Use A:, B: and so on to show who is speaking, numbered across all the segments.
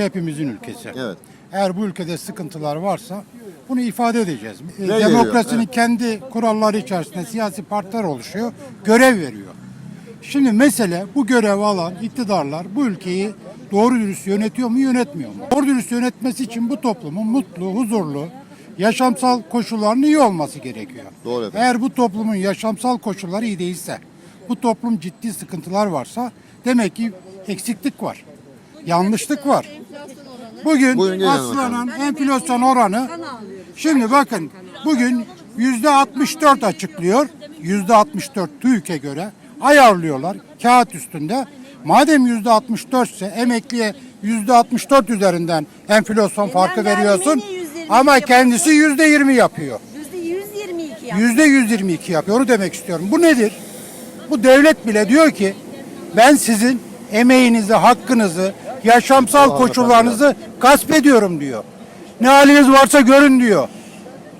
A: ülke hepimizin ülkesi.
B: Evet.
A: Eğer bu ülkede sıkıntılar varsa bunu ifade edeceğiz. E? Demokrasinin kendi kuralları içerisinde siyasi partiler oluşuyor, görev veriyor. Şimdi mesele bu görevi alan iktidarlar bu ülkeyi doğru dürüst yönetiyor mu, yönetmiyor mu? Doğru dürüst yönetmesi için bu toplumun mutlu, huzurlu, yaşamsal koşullarının iyi olması gerekiyor.
B: Doğru efendim.
A: Eğer bu toplumun yaşamsal koşulları iyi değilse, bu toplum ciddi sıkıntılar varsa demek ki eksiklik var. Yanlışlık var. Bugün
B: gelin
A: aslanan enflasyon oranı şimdi bakın bugün yüzde 64 açıklıyor. Yüzde 64 TÜİK'e göre ayarlıyorlar kağıt üstünde. Madem yüzde 64 ise emekliye yüzde 64 üzerinden enflasyon farkı
C: verdim,
A: veriyorsun.
C: yine %22
A: Ama kendisi yüzde 20 yapıyor.
C: %122 yaptı.
A: Yüzde 122 yapıyor. Onu demek istiyorum. Bu nedir? Bu devlet bile diyor ki ben sizin emeğinizi, hakkınızı, yaşamsal koşullarınızı gasp ediyorum diyor. Ne haliniz varsa görün diyor.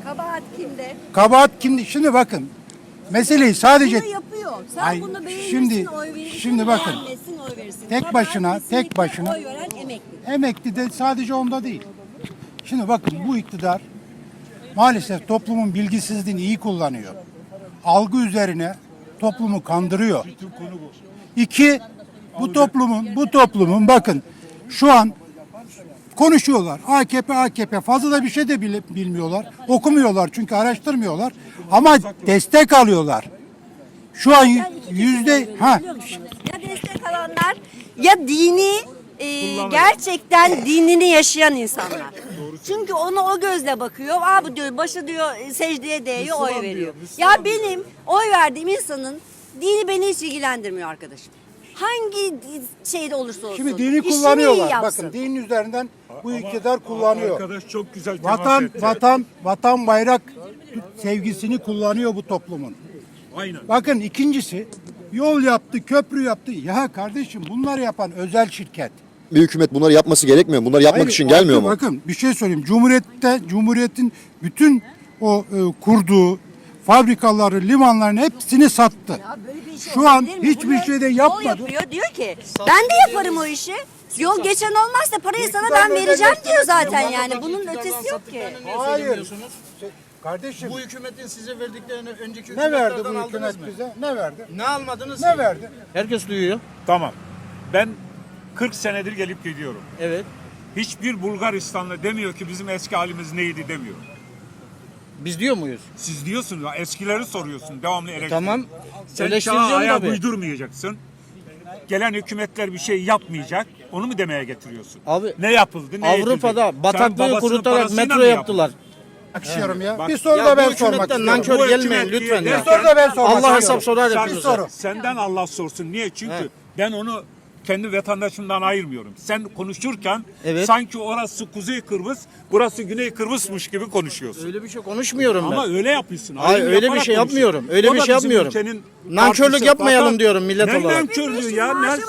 C: Kabahat kimde?
A: Kabahat kimdi? Şimdi bakın. Meseleyi sadece
C: Bunu yapıyor. Sen
A: Ay,
C: bunu beğenirsin,
A: şimdi-
C: oy verirsin.
A: şimdi bakın.
C: beğenmezsin, oy verirsin.
A: Tek
C: Kabahat
A: başına-
C: kesinlikle
A: tek başına-
C: Oy veren emekli.
A: emekli de sadece onda değil. Şimdi bakın bu iktidar maalesef toplumun bilgisizliğini iyi kullanıyor. Algı üzerine toplumu kandırıyor. İki, bu toplumun, bu toplumun bakın şu an konuşuyorlar. AKP, AKP fazla da bir şey de bile bilmiyorlar. Okumuyorlar çünkü araştırmıyorlar. Ama destek alıyorlar. Şu an yüzde ha?
C: Ya destek alanlar ya dini e, gerçekten dinini yaşayan insanlar. Çünkü onu o gözle bakıyor. Aa bu diyor başı diyor secdeye değiyor oy veriyor. Ya benim oy verdiğim insanın dini beni hiç ilgilendirmiyor arkadaşım. Hangi şeyde olursa olsun.
A: Şimdi dini
C: işini iyi
A: kullanıyorlar.
C: yapsın.
A: Bakın dinin üzerinden bu iktidar kullanıyor.
D: Arkadaş çok güzel temas
A: Vatan,
D: etti.
A: vatan, vatan bayrak sevgisini kullanıyor bu toplumun.
D: Aynen.
A: Bakın ikincisi yol yaptı, köprü yaptı. Ya kardeşim bunlar yapan özel şirket.
B: Bir hükümet bunları yapması gerekmiyor. mu? Bunları yapmak
A: Hayır,
B: için gelmiyor
A: bakın,
B: mu?
A: Bakın bir şey söyleyeyim. Cumhuriyette, Cumhuriyet'in bütün o e, kurduğu fabrikaları, limanların hepsini sattı.
C: Ya böyle bir şey
A: Şu an
C: olabilir mi?
A: hiçbir
C: Bunu
A: şey de yapmadı.
C: yapıyor diyor ki ben de yaparım o işi. Yol geçen olmazsa parayı sana ben vereceğim diyor zaten yani. Bunun ötesi yok ki.
A: Hayır. Kardeşim
E: Bu hükümetin size verdiklerini önceki
A: ne verdi
E: hükümetlerden
A: bu
E: aldınız
A: hükümet
E: mı?
A: bize? Ne verdi?
E: Ne almadınız
A: Ne
E: ki?
A: verdi?
E: Herkes duyuyor.
D: Tamam. Ben 40 senedir gelip gidiyorum.
E: Evet.
D: Hiçbir Bulgaristanlı demiyor ki bizim eski halimiz neydi demiyor.
E: Biz diyor muyuz?
D: Siz diyorsunuz ya eskileri soruyorsun devamlı eleştiri.
E: Tamam.
D: Sen
E: Eleştireceğim
D: çağa ayak
E: tabii.
D: uydurmayacaksın. Gelen hükümetler bir şey yapmayacak. Onu mu demeye getiriyorsun?
E: Abi,
D: ne yapıldı? Ne
E: Avrupa'da
D: edildi? Sen
E: bataklığı
D: babasının
E: kurutarak
D: parasıyla
E: metro
D: mı
E: yaptılar.
A: Akışıyorum ya.
D: Bak-
A: bir soru
E: Ya
A: da ben sormak istiyorum.
E: nankör gelmeyin
D: hükümet
E: lütfen
D: diye-
E: ya.
A: Bir soru da ben sormak
E: Allah
A: istiyorum.
E: hesap sorar
D: Sen-
A: soru.
D: Senden Allah sorsun. Niye? Çünkü
E: He.
D: ben onu kendi vatandaşımdan ayırmıyorum. Sen konuşurken
E: Evet.
D: sanki orası Kuzey Kıbrıs, burası Güney Kıbrıs'mış gibi konuşuyorsun.
E: Öyle bir şey konuşmuyorum ben.
D: Ama öyle yapıyorsun.
E: Hayır,
D: ayrım
E: öyle bir
D: yaparak
E: şey
D: konuşuyorsun.
E: yapmıyorum. Öyle
D: O
E: bir
D: da
E: şey
D: bizim
E: yapmıyorum.
D: ülkenin
E: Nankörlük
D: partisi.
E: yapmayalım
D: Fakat
E: diyorum millet
D: ne
E: olarak.
D: nankörlüğü ya?
A: Ben
C: yapsın?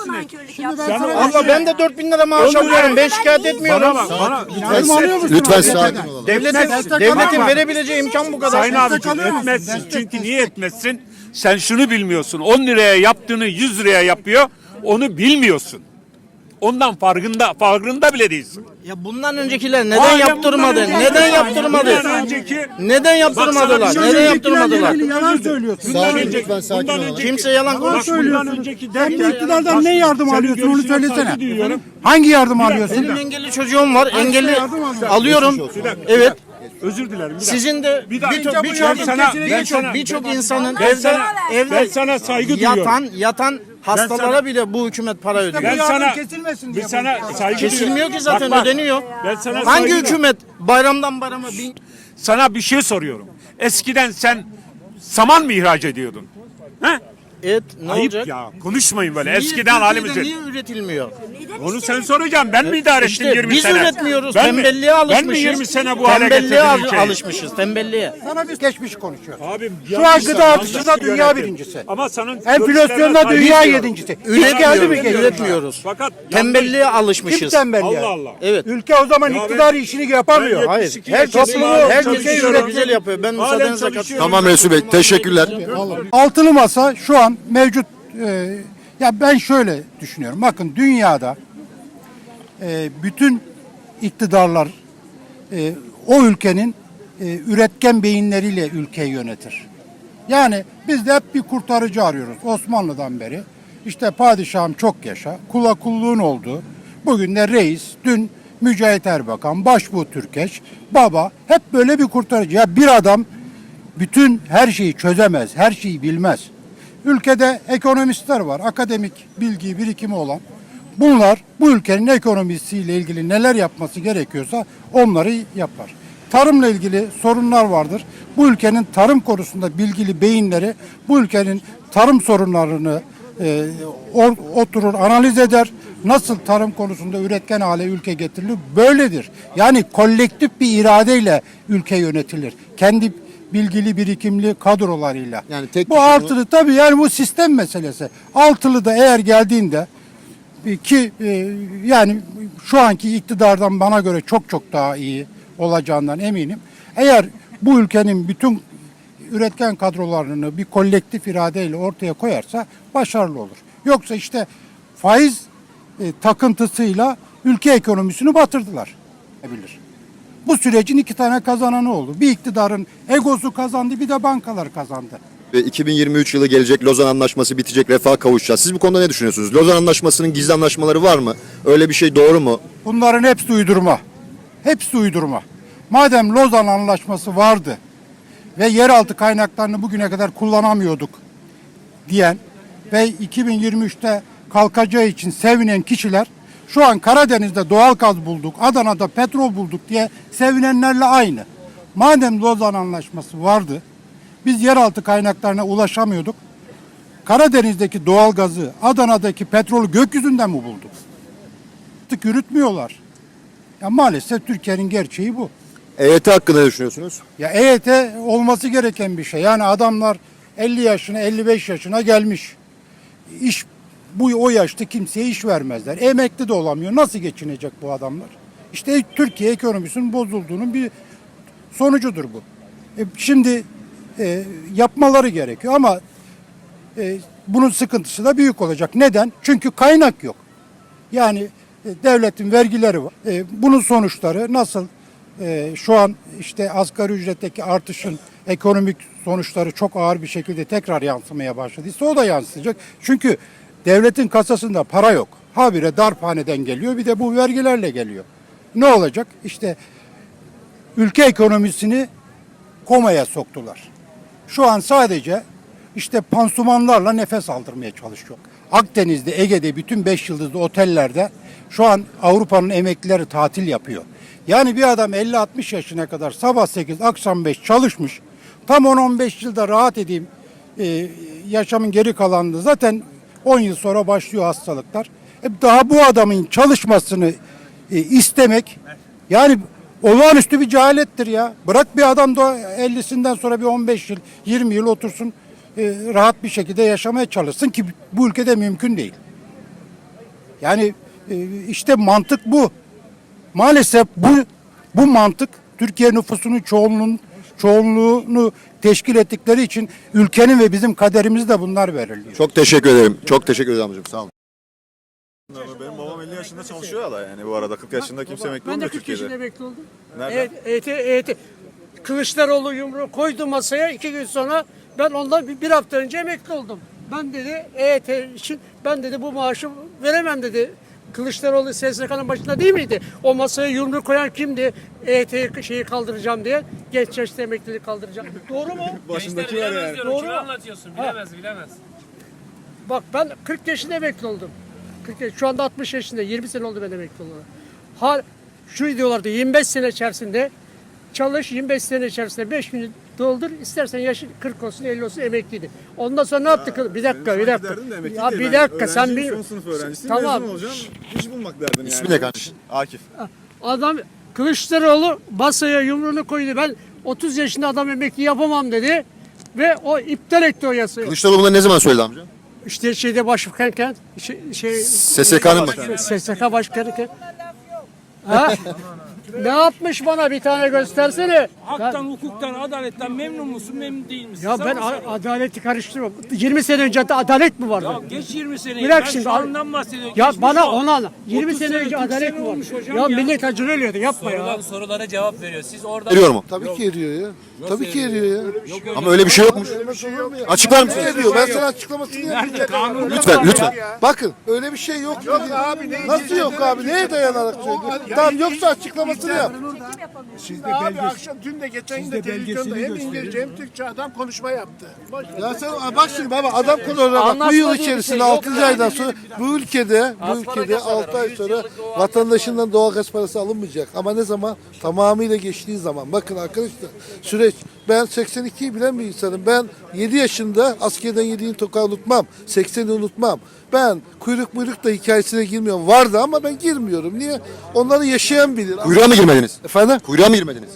A: sana-
E: Abla ben de 4000 lira maaş alıyorum. Ben şikayet
D: Bana
E: etmiyorum.
D: bak, bana
A: musun?
B: Lütfen sakin olalım.
E: Devletin, devletin verebileceği imkan bu kadar.
D: Sayın abicim etmezsin. Çünkü niye etmezsin? Sen şunu bilmiyorsun. 10 liraya yaptığını 100 liraya yapıyor. Onu bilmiyorsun. Ondan farkında farkında bile değilsin.
E: Ya bundan öncekiler neden
D: Aynen
E: yaptırmadı?
D: bundan
E: Neden
D: önceki-
E: yaptırmadı?
D: Bundan önceki
E: Neden yaptırmadılar?
D: Bak sana bir şey
E: Neden yaptırmadılar?
A: ilgili Yalan söylüyorsun.
B: Sakin
D: önceki-
B: lütfen sakin
D: bundan önceki-
E: Kimse yalan
A: Yalan
E: konuşmuyor.
D: Bundan
A: söylüyorsun.
D: önceki derken-
A: bu iktidardan ne yardım
D: Senin
A: alıyorsun onu
D: görüşüne
A: söylesene.
D: saygı duyuyorum.
A: Hangi yardım alıyorsun?
E: Benim engelli çocuğum var. Engelli
A: yardım
E: alıyorum. Evet.
D: Özür dilerim. bir.
E: Sizin de
D: Bir dakika.
E: birçok
D: Ben
E: birçok
D: sana- ben
E: birçok
D: sana-
E: birçok insanın
D: Ben
E: evde
D: sana,
E: evde
D: ben sana saygı duyuyorum.
E: yatan yatan hastalara
D: sana-
E: bile bu hükümet para ödüyor.
D: Ben
A: yardım
D: sana
A: kesilmesin
D: bir
A: diye
D: sana
A: bu-
D: saygı
E: Kesilmiyor
D: duyuyorum.
E: ki zaten
D: Bak, bak,
E: ödeniyor.
D: Ben sana
E: Hangi
D: saygı
E: hükümet bayramdan bayrama bin
D: Sana bir şey soruyorum. Eskiden sen saman mı ihraç ediyordun? He?
E: Et ne
D: Ayıp
E: olacak?
D: ya. Konuşmayın böyle.
E: Niye
D: Eskiden
E: Türkiye'de
D: halimizi.
E: Niye üretilmiyor?
D: Onu sen soracaksın. Ben mi idare ettim
E: İşte
D: 20
E: biz
D: sene?
E: üretmiyoruz.
D: Ben mi-
E: Tembelliğe alışmışız.
D: Ben mi 20 sene bu hale
E: Tembelliğe
D: getirdim
E: al-
D: ülkeyi?
E: alışmışız. Tembelliğe.
A: Sana biz geçmiş konuşuyor.
D: Abim
A: Şu
D: yanlış-
A: an gıda
D: yanlış
A: artışında dünya
D: yönetim.
A: birincisi.
D: Ama senin
A: Enflasyonda
D: görüşlerine
A: dünya
D: saygı
A: yedincisi. Hiç geldi mi?
E: Üretmiyoruz.
D: Fakat
E: Tembelliğe
A: Kim
E: alışmışız.
A: tembelliği?
D: Allah Allah.
E: Evet.
A: Ülke o zaman
D: Ya
A: iktidar
D: ben-
A: işini yapamıyor.
D: Ben
E: Hayır.
D: 72
E: Herkes,
D: yaşındayım,
E: herkes
D: çalışıyorum.
E: güzel yapıyor. Ben
D: Halen
E: müsaadenizle
D: çalışıyorum.
E: katılıyorum.
B: Tamam Resul Bey teşekkürler.
A: Altılı masa şu an mevcut e, ya ben şöyle düşünüyorum. Bakın dünyada e, bütün iktidarlar e, o ülkenin e, üretken beyinleriyle ülkeyi yönetir. Yani biz de hep bir kurtarıcı arıyoruz Osmanlı'dan beri. İşte padişahım çok yaşa, kula kulluğun oldu. Bugün de reis, dün Mücahit Erbakan, Başbuğ Türkeş, baba hep böyle bir kurtarıcı. Ya bir adam bütün her şeyi çözemez, her şeyi bilmez. Ülkede ekonomistler var, akademik bilgi birikimi olan. Bunlar bu ülkenin ekonomisiyle ilgili neler yapması gerekiyorsa onları yapar. Tarımla ilgili sorunlar vardır. Bu ülkenin tarım konusunda bilgili beyinleri bu ülkenin tarım sorunlarını e, oturur analiz eder. Nasıl tarım konusunda üretken hale ülke getirilir? Böyledir. Yani kolektif bir iradeyle ülke yönetilir. Kendi bilgili birikimli kadrolarıyla.
B: Yani tek
A: bu altılı tabii yani bu sistem meselesi. Altılı da eğer geldiğinde ki e, yani şu anki iktidardan bana göre çok çok daha iyi olacağından eminim. Eğer bu ülkenin bütün üretken kadrolarını bir kolektif iradeyle ortaya koyarsa başarılı olur. Yoksa işte faiz e, takıntısıyla ülke ekonomisini batırdılar. Bilir. Bu sürecin iki tane kazananı oldu. Bir iktidarın egosu kazandı, bir de bankalar kazandı.
B: Ve 2023 yılı gelecek Lozan Anlaşması bitecek refah kavuşacağız. Siz bu konuda ne düşünüyorsunuz? Lozan Anlaşması'nın gizli anlaşmaları var mı? Öyle bir şey doğru mu?
A: Bunların hepsi uydurma. Hepsi uydurma. Madem Lozan Anlaşması vardı ve yeraltı kaynaklarını bugüne kadar kullanamıyorduk diyen ve 2023'te kalkacağı için sevinen kişiler şu an Karadeniz'de doğal gaz bulduk, Adana'da petrol bulduk diye sevinenlerle aynı. Madem Lozan Anlaşması vardı, biz yeraltı kaynaklarına ulaşamıyorduk. Karadeniz'deki doğal gazı, Adana'daki petrolü gökyüzünden mi bulduk? Artık yürütmüyorlar. Ya maalesef Türkiye'nin gerçeği bu.
B: EYT hakkında ne düşünüyorsunuz?
A: Ya EYT olması gereken bir şey. Yani adamlar 50 yaşına 55 yaşına gelmiş. İş bu o yaşta kimseye iş vermezler. Emekli de olamıyor. Nasıl geçinecek bu adamlar? İşte Türkiye ekonomisinin bozulduğunun bir sonucudur bu. E, şimdi e, yapmaları gerekiyor ama e, bunun sıkıntısı da büyük olacak. Neden? Çünkü kaynak yok. Yani e, devletin vergileri var. E, bunun sonuçları nasıl e, şu an işte asgari ücretteki artışın ekonomik sonuçları çok ağır bir şekilde tekrar yansımaya başladıysa o da yansıyacak. Çünkü devletin kasasında para yok. Habire darphaneden geliyor bir de bu vergilerle geliyor. Ne olacak? İşte ülke ekonomisini komaya soktular. Şu an sadece işte pansumanlarla nefes aldırmaya çalışıyor. Akdeniz'de, Ege'de, bütün 5 yıldızlı otellerde şu an Avrupa'nın emeklileri tatil yapıyor. Yani bir adam 50-60 yaşına kadar sabah 8, akşam 5 çalışmış. Tam 10-15 yılda rahat edeyim, e, yaşamın geri kalanında zaten 10 yıl sonra başlıyor hastalıklar. E, daha bu adamın çalışmasını e, istemek yani olağanüstü bir cehalettir ya. Bırak bir adam da 50'sinden sonra bir 15 yıl, 20 yıl otursun e, rahat bir şekilde yaşamaya çalışsın ki bu ülkede mümkün değil. Yani işte mantık bu. Maalesef bu bu mantık Türkiye nüfusunun çoğunluğunun çoğunluğunu teşkil ettikleri için ülkenin ve bizim kaderimizi de bunlar belirliyor.
B: Çok teşekkür ederim. Çok teşekkür ederim amcım. Sağ olun.
F: Benim babam 50 yaşında çalışıyor hala yani bu arada 40 yaşında kimse emekli
G: Ben de
F: olmuyor
G: 40 yaşında
F: Türkiye'de.
G: emekli oldum.
F: Nereden?
G: Evet, EYT, EYT. Kılıçdaroğlu yumruğu koydu masaya. iki gün sonra ben ondan bir, bir hafta önce emekli oldum. Ben dedi EYT için ben dedi bu maaşı veremem dedi. Kılıçdaroğlu SSK'nın başında değil miydi? O masaya yumruğu koyan kimdi? EYT şeyi kaldıracağım diye. Genç yaşta emekliliği kaldıracağım. Doğru mu?
F: Başındaki var yani.
G: Doğru
H: Kime
G: mu?
H: anlatıyorsun? Bilemez, bilemez.
G: Bak ben 40 yaşında emekli oldum. 40 yaş- şu anda 60 yaşında. 20 sene oldu ben emekli olalı. Ha, şu diyorlardı 25 sene içerisinde çalış 25 sene içerisinde 5 gün doldur istersen yaşın 40 olsun 50 olsun emekliydi. Ondan sonra ne yaptık? Bir dakika bir dakika. Ya bir dakika sen bir
F: Son sınıf öğrencisiyim
G: Tamam.
F: mezun olacağım. İş bulmak derdin yani.
B: İsmi ne kardeşim?
F: Akif.
G: adam Kılıçdaroğlu masaya yumruğunu koydu. Ben 30 yaşında adam emekli yapamam dedi ve o iptal etti o yasayı.
B: Kılıçdaroğlu bunları ne zaman söyledi amca?
G: İşte şeyde başbakanken şey, şey
B: SSK'nın başkanı.
G: SSK başkanı. Ha? Ne yapmış bana bir tane göstersene.
H: Haktan, hukuktan, adaletten memnun musun, memnun değil misin?
G: Ya
H: Sana
G: ben a- adaleti karıştırıyorum. 20 sene önce de adalet mi vardı?
H: Ya geç 20 seneyi.
G: Bırak
H: ben
G: şimdi.
H: şu andan bahsediyorum.
G: Ya
H: Geçmiş
G: bana
H: o.
G: onu anla. 20
H: 30
G: sene önce
H: 40
G: adalet mi vardı?
H: olmuş hocam
G: Ya,
H: ya.
G: millet acı ölüyordu yapma ya.
I: Sorulan sorulara cevap veriyor. Siz orada
B: Veriyor mu?
J: Tabii ki eriyor ya. Tabii ki eriyor ya.
B: Ama öyle bir şey yokmuş. Açıklar mısın?
J: Eriyor. Ben sana açıklamasını yapayım.
B: Lütfen lütfen.
J: Bakın öyle bir şey yok. Yok abi. Nasıl yok abi? Neye dayanarak söylüyorsun? Tamam yoksa açıklamasını yap.
K: Abi akşam dün de geçen gün de televizyonda hem İngilizce hem Türkçe adam konuşma yaptı.
J: Ya sen bak şimdi baba adam konuşuyor bak bu yıl içerisinde 6. aydan sonra bu ülkede bu ülkede 6 ay sonra vatandaşından doğalgaz parası alınmayacak. Ama ne zaman? Tamamıyla geçtiği zaman. Bakın arkadaşlar süreç ben 82'yi bilen bir insanım. Ben 7 yaşında askerden yediğim tokağı unutmam. 80'i unutmam. Ben kuyruk muyruk da hikayesine girmiyorum. Vardı ama ben girmiyorum. Niye? Onları yaşayan bilir.
B: Kuyruğa mı girmediniz?
J: Efendim?
B: Kuyruğa mı girmediniz?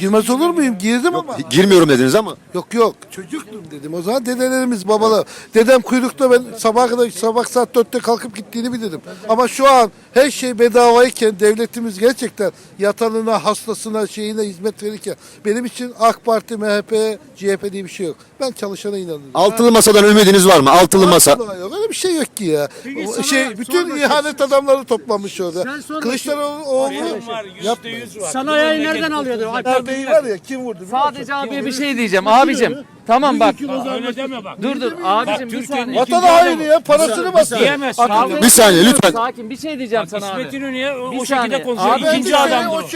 J: Girmez olur muyum? Girdim ama.
B: Girmiyorum dediniz ama.
J: Yok yok çocuktum dedim. O zaman dedelerimiz babalar. Dedem kuyrukta ben sabah kadar sabah saat dörtte kalkıp gittiğini bilirim. Ama şu an her şey bedavayken devletimiz gerçekten yatanına, hastasına, şeyine hizmet verirken benim için AK Parti, MHP, CHP diye bir şey yok. Ben çalışana inanıyorum.
B: Altılı masadan ümidiniz var mı? Altılı masa.
J: Yok. Öyle bir şey yok ki ya.
G: Peki
J: O
G: sana-
J: şey bütün ihanet adamları toplamış orada.
G: Sen sonra-
J: Kılıçdaroğlu oğlu
H: var, yüzde yüz var.
G: Sana yayın nereden alıyordu?
J: Her beyi var ya kim vurdu? biliyor musun?
I: sadece abiye bir şey diyeceğim. Abicim tamam bak.
H: Öyle deme bak.
I: Dur dur abicim bir saniye.
J: Vatan haini ya parasını basıyor.
H: Diyemezsin.
I: Kavga
B: Bir saniye,
I: ediyoruz,
B: lütfen.
I: Sakin bir şey diyeceğim sana
H: İsmet
I: abi.
H: İnönü'ye o,
I: Bir
H: o
I: saniye.
H: şekilde konuşuyor.
I: Abi,
H: İkinci adamdır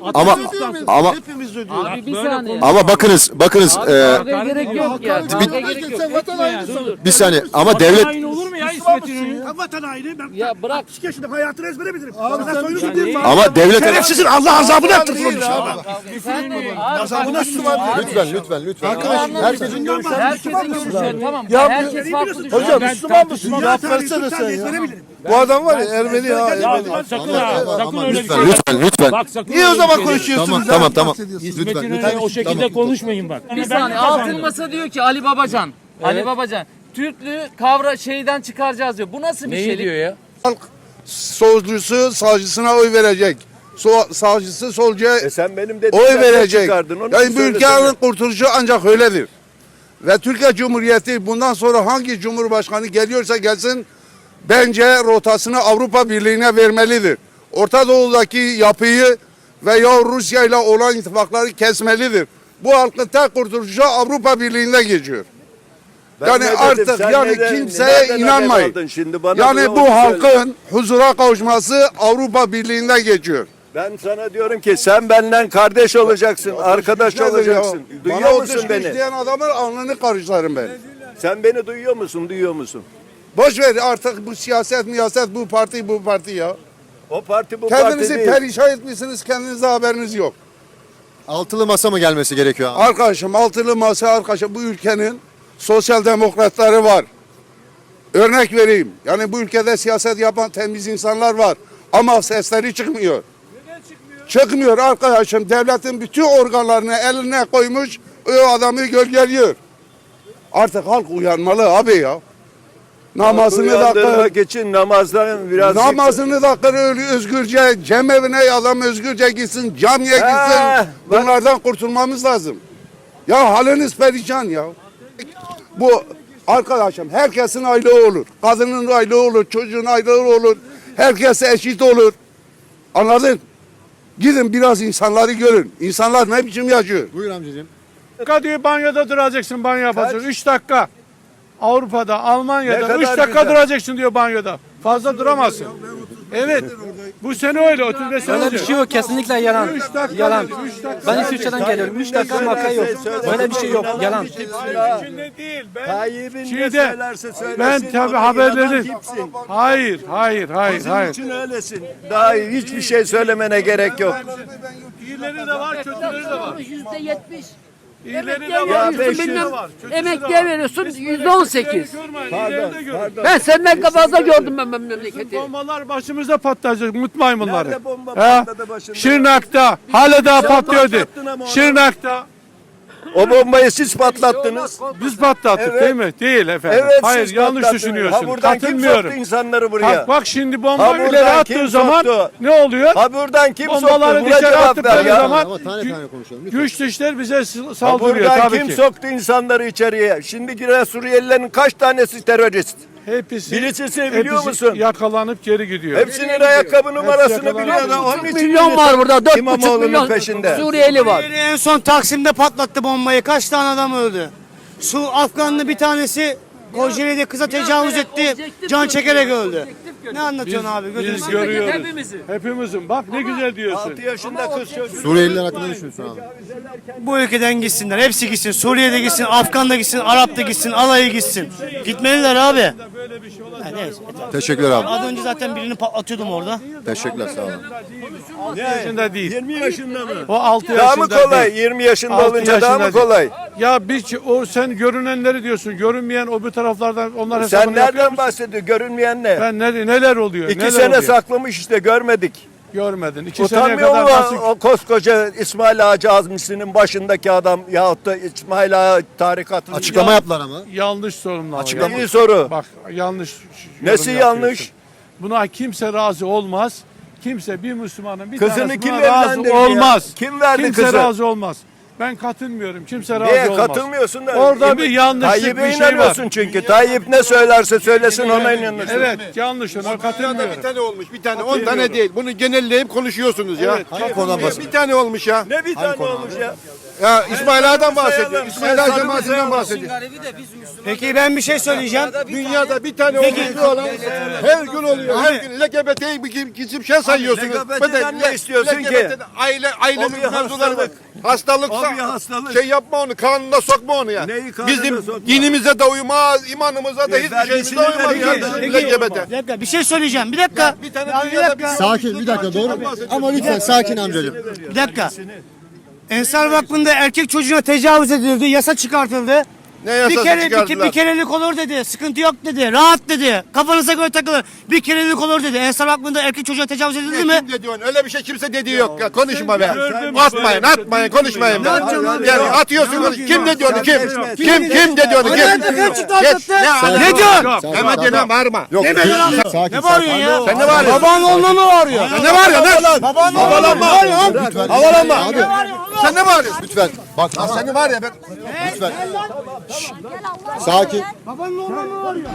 J: O
B: Ama- ama-
J: Hepimiz ödüyoruz.
I: Abi bir
H: böyle
I: saniye.
B: Ama bakınız bakınız
I: Abi
B: e,
I: kavgaya gerek yok ya. Kavgaya
J: Bakın
I: gerek yok.
J: sen vatan hainisin.
B: bir saniye ama devlet
H: Hain olur mu ya İsmet İnönü?
K: Vatan haini ben
I: Ya bırak.
K: 62 yaşında hayatını ezbere bilirim.
J: Abi sen
K: soyunu bileyim mi?
B: ama devlet
K: Şerefsizin Allah azabını
J: Değil
K: yaptırsın.
J: abi.
I: Sen de abi
B: lütfen lütfen lütfen.
J: Arkadaşım herkesin görüşü.
I: Herkesin görüşleri tamam.
J: Ya
I: herkes farklı düşünüyor.
J: Hocam Müslüman mısın? Cevap versene sen ya. Bu adam var ya Ermeni.
H: Ya sakın ha, sakın öyle bir
B: Lütfen
H: şey.
B: lütfen lütfen.
H: Bak sakın
J: Niye o zaman
H: şey.
J: konuşuyorsunuz?
B: Tamam
J: ya?
B: tamam Lütfen lütfen.
H: o şekilde konuşmayın bak.
I: Bir saniye
H: kazandım.
I: altın masa diyor ki Ali Babacan. Ali Babacan. Türklüğü kavra şeyden çıkaracağız diyor. Bu nasıl bir şey? diyor ya?
K: Halk solcusu sağcısına oy verecek. So, sağcısı solcuya
F: E sen benim
K: oy verecek.
F: çıkardın, onu
K: Yani bu ülkenin kurtuluşu ancak öyledir. Ve Türkiye Cumhuriyeti bundan sonra hangi cumhurbaşkanı geliyorsa gelsin bence rotasını Avrupa Birliği'ne vermelidir. Orta Doğu'daki yapıyı veya Rusya ile olan ittifakları kesmelidir. Bu halkın tek kurtuluşu Avrupa Birliği'nde geçiyor.
F: Ben
K: yani
F: dedim,
K: artık yani
F: neden-
K: kimseye inanmayın.
F: Şimdi bana
K: Yani bu
F: söyle.
K: halkın huzura kavuşması Avrupa Birliği'nde geçiyor.
F: Ben sana diyorum ki sen benden kardeş olacaksın, arkadaş olacaksın.
K: ya.
F: Duyuyor
K: Bana
F: musun beni?
K: diyen adamın alnını karışlarım ben.
F: Sen beni duyuyor musun? Duyuyor musun?
K: Boş ver artık bu siyaset miyaset bu parti bu parti ya.
F: O parti bu
K: Kendinizi
F: parti değil.
K: perişan etmişsiniz kendinize haberiniz yok.
B: Altılı masa mı gelmesi gerekiyor abi?
K: Arkadaşım altılı masa arkadaşım bu ülkenin sosyal demokratları var. Örnek vereyim. Yani bu ülkede siyaset yapan temiz insanlar var. Ama sesleri çıkmıyor. Çıkmıyor arkadaşım. Devletin bütün organlarını eline koymuş o adamı gölgeliyor. Artık halk uyanmalı abi ya. Namazını da kıl.
F: İçin namazdan biraz...
K: Namazını da kıl özgürce cemevine adam özgürce gitsin camiye gitsin.
F: Ha, bak-
K: Bunlardan kurtulmamız lazım. Ya haliniz perişan ya. Bu arkadaşım herkesin aylığı olur. Kadının aylığı olur, çocuğun aylığı olur. Herkes eşit olur. Anladın? Gidin biraz insanları görün. İnsanlar ne biçim yaşıyor?
B: Buyur amcacığım.
G: diyor banyoda duracaksın banyo yapacaksın. 3 dakika. Avrupa'da, Almanya'da
F: kadar
G: 3 dakika
F: güzel.
G: duracaksın diyor banyoda. Fazla duramazsın. Evet. Bu sene öyle 35 sene
E: Öyle bir şey yok kesinlikle yalan.
G: Üç dakika
E: Yalan.
G: dedi, üç dakika
E: Ben İsviçre'den geliyorum. 3 dakika maka yok. Böyle bir şey yok. Yalan.
G: içinde değil. Ben
F: Tayyip'in ne
G: Şeyde,
F: söylerse söylesin.
G: ben
F: o
G: tabii
F: yalan
G: haberlerin
F: kimsin?
G: Hayır, hayır, hayır,
F: Senin
G: hayır.
F: için öylesin. Daha hiçbir şey söylemene gerek yok.
G: İyileri de var, kötüleri de var.
L: Yüzde yetmiş.
G: İyileri de
L: Emekliye
G: var,
L: veriyorsun
G: kötüleri de
L: bilmem.
G: var. kötüleri de
L: Emekliye
G: var.
L: veriyorsun yüzde on sekiz.
G: Görmeyin, iyileri de görün.
L: Ben senden fazla gördüm ben memleketi.
G: Bombalar başımıza patlayacak mut maymunları.
F: Nerede bomba
G: He?
F: patladı başında?
G: Şırnak'ta hala daha
F: Sen
G: patlıyordu.
F: patlattın ama onu.
G: Şırnak'ta
F: O bombayı siz patlattınız.
H: Biz patlattık
F: Evet.
H: değil mi? Değil efendim.
F: Evet
H: Hayır
F: siz
H: yanlış
F: patlattınız.
H: düşünüyorsun.
F: Ha buradan kim
H: Katılmıyorum.
F: soktu insanları buraya?
H: Bak, bak şimdi bomba
F: Ha buradan
H: ileri
F: kim
H: attığı zaman
F: soktu?
H: ne oluyor?
F: Ha buradan kim soktu?
H: Bombaları
F: Buna
H: dışarı
F: cevap ver
H: attıkları
F: ya.
H: zaman
B: Ama tane
H: gü-
B: tane konuşalım. lütfen.
H: güç dışlar bize s-
F: Ha
H: saldırıyor
F: buradan
H: tabii
F: kim
H: ki.
F: soktu insanları içeriye? Şimdi giren Suriyelilerin kaç tanesi terörist?
H: Hepsi,
F: Birisini biliyor
H: hepsi
F: musun?
H: yakalanıp geri gidiyor.
F: Hepsinin ayakkabı numarasını biliyor da onun için
I: Milyon var burada. 4,5
F: İmamoğlu'nun
I: milyon
F: peşinde.
I: Suriyeli var.
M: En son Taksim'de patlattı bombayı. Kaç tane adam öldü? Su Afganlı bir tanesi Kocaeli'de kıza tecavüz etti. Can çekerek öldü. Ne anlatıyorsun abi? Gözünü
H: Biz görüyoruz.
N: Hepimizi.
H: Hepimizin. Bak ne güzel diyorsun.
F: 6 yaşında kız çocuğu.
B: Suriyeliler hakkında ne düşünüyorsun abi?
M: Bu ülkeden gitsinler. Hepsi gitsin. Suriye'de gitsin, Afgan'da gitsin, Arap'ta gitsin, alayı gitsin. Gitmeliler abi. Ha, neyse.
B: Teşekkürler abi.
M: Az önce zaten birini patlatıyordum orada.
B: Teşekkürler sağ olun.
H: 6 yaşında değil.
F: 20 yaşında mı?
H: O 6
F: Daha
H: yaşında
F: mı kolay?
H: değil.
F: 20 yaşında
H: Altı
F: olunca daha mı
H: yaşında değil.
F: kolay?
H: Ya bir ç- o sen görünenleri diyorsun. Görünmeyen o bir taraflardan onlar
F: Sen
H: hesabını yapıyor
F: nereden bahsediyorsun? Görünmeyen ne?
H: Ben ne, neler oluyor?
F: İki
H: neler
F: sene
H: oluyor?
F: saklamış işte görmedik.
H: Görmedin. İki
F: Utanmıyor
H: kadar
F: mu
H: nasıl...
F: o koskoca İsmail Ağacı Azmisi'nin başındaki adam yahut da İsmail Ağa tarikatının...
B: Açıklama yaptılar ama.
H: Yanlış sorumlama.
B: Açıklama.
F: İyi soru.
H: Bak yanlış yorum
F: Nesi
H: yapıyorsun.
F: yanlış?
H: Buna kimse razı olmaz. Kimse bir Müslümanın bir
F: Kızını
H: tanesi
F: kim
H: buna razı
F: evlendirdi ya?
H: olmaz.
F: Kim verdi
H: kimse
F: kızı?
H: razı olmaz. Ben katılmıyorum. Kimse razı
F: Niye
H: olmaz.
F: katılmıyorsun da?
H: Orada bir yanlışlık
F: Tayyip'e
H: bir şey var.
F: inanıyorsun çünkü. Tayyip ne söylerse söylesin ona inanıyorsun.
H: Evet yanlış ona katılmıyorum.
O: tane olmuş bir tane on tane değil. Bunu genelleyip konuşuyorsunuz ya.
B: Hangi bahsediyorsun?
O: Bir tane olmuş ya.
F: Ne bir tane olmuş ya?
O: Ya İsmail Ağa'dan bahsediyor. İsmail Ağa cemaatinden bahsediyor.
M: Peki ben bir şey söyleyeceğim.
O: Dünyada bir tane olmuş olan her gün oluyor. Her gün LGBT'yi bir kim kim şey sayıyorsunuz.
F: LGBT'den ne istiyorsun ki?
O: LGBT'den Aile aile
F: bir
O: mevzuları var.
F: hastalık. Bir hastalık.
O: şey yapma onu kanununa sokma onu ya.
F: Neyi
O: Bizim
F: sokma?
O: dinimize de uymaz, imanımıza da hiçbir
F: vergisini
O: şeyimize uymaz
F: verin
O: ya.
F: ya.
O: LGBT.
M: bir dakika bir şey söyleyeceğim. Bir dakika.
O: Bir tane
M: Ya bir
O: dünyada
M: dakika.
O: bir-
B: Sakin bir dakika doğru. Ama lütfen sakin amcacığım.
M: Bir dakika. Ensar Vakfı'nda erkek çocuğuna tecavüz edildi, yasa çıkartıldı.
O: Ne
M: Bir
O: yasası
M: kere bir,
O: çıkardılar?
M: bir kerelik olur dedi. Sıkıntı yok dedi. Rahat dedi. Kafanıza göre takılır. Bir kerelik olur dedi. Ensar Vakfı'nda erkek çocuğa tecavüz edildi mi?
O: Kim dedi onu? Öyle bir şey kimse dediği yok. Ya konuşma be. Atmayın, atmayın, konuşmayın be. Yani atıyorsunuz. Kim dedi onu? Kim? Kim kim dedi onu? Kim? Geç. Ne
M: Ne diyorsun?
O: Hemen gene bağırma.
B: Yok.
O: Ne be lan?
B: Sakin.
M: Ne bağırıyorsun ya?
O: Sen ne bağırıyorsun?
M: Baban oğluna mı bağırıyor?
O: Sen ne bağırıyorsun lan?
M: Baban oğluna mı bağırıyor?
B: Lütfen.
O: Havalanma.
B: Abi
O: Sen ne bağırıyorsun?
B: lütfen. Bak
O: Ya seni var ya ben
B: lütfen. Sakin.
M: Babanın oğluna mı bağırıyor?